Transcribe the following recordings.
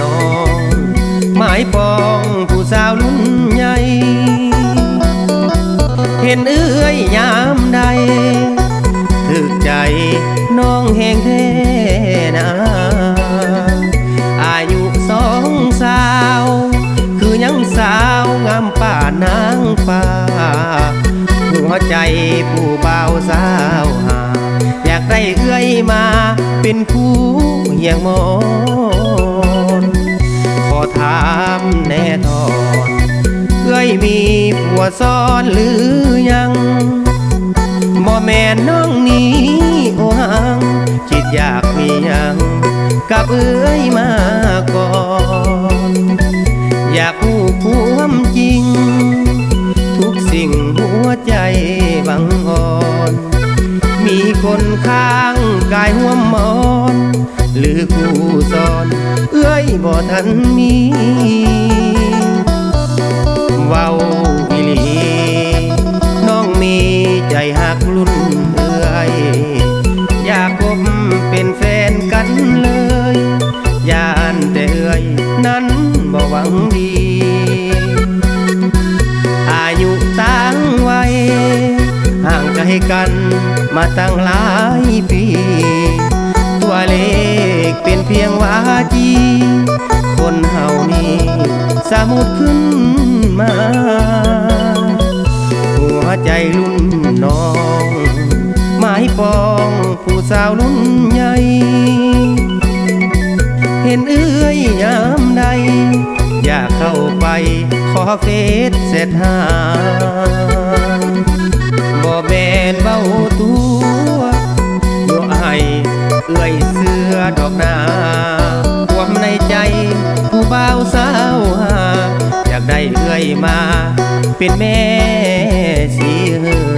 น้องหมายปองผู้สาวรุ่นใหญ่ เห็นเอื้อยยามใดถึกใจน้องแหงเทนาอายุสองสาว คือยังสาวงามป่านางฟ้าหัวใจผู้เบาสาวหา อยากได้เอื้อยมาเป็นคู่อย่างมอง ถามแน่นอนเอื้อยมีผัวซ้อนหรือยังบ่แม่นน้องนี้โอหังคิดอยากมียังกับเอื้อยมาก่อน อยากรู้ความจริง ทุกสิ่งหัวใจบังอ่อน มีคนข้างกายห่วมมอนหรือผู้สอน เอื้อยบ่ทันมีเว้าอีหลีน้องมีใจหักลุ่นเอื้อย อยากพบเป็นแฟนกันเลยยานแต่เอื้อยนั้นบ่หวังดี อายุต่างวัยห่างไกลกันมาตั้งหลายปี ตัวเลขเป็นเพียงวาจี คนเฮานี่สมุดขึ้นมา หัวใจรุ่นน้องหมายปองผู้สาวรุ่นใหญ่เห็นเอื้อยยามใด อยากเข้าไปขอเฟซเสร็จหา เป็นแม่สีเหือ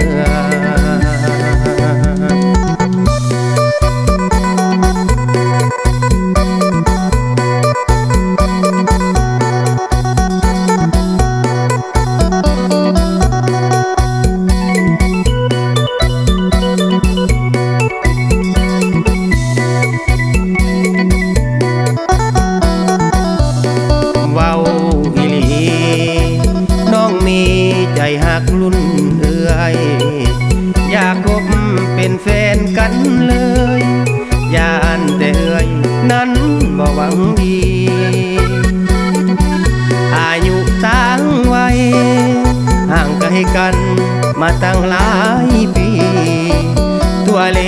หักลุ่นเอื้อย อยากพบเป็นแฟนกันเลยยานแต่เอื้อยนั้นบ่หวังดี อายุต่างวัยห่างไกลกันมาตั้งหลายปี ตัวเล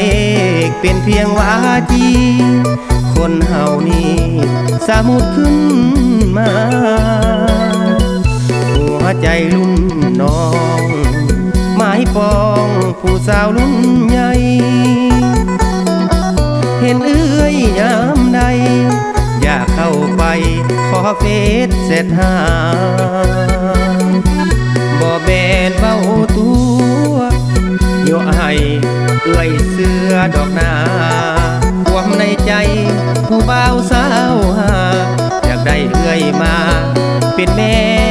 ขเป็นเพียงวาจีคนเฮานี่สมุดขึ้นมา หัวใจรุ่นน้อง หมายปองผู้สาวรุ่นใหญ่ เห็นเอื้อยยามใด อยากเข้าไปขอเฟซเสร็จหาบ่แบนเบาตัวโยให้เอื้อยเสื้อดอกนาความในใจผู้บ่าวสาวหาอยากได้เอื้อยมาเป็นแม่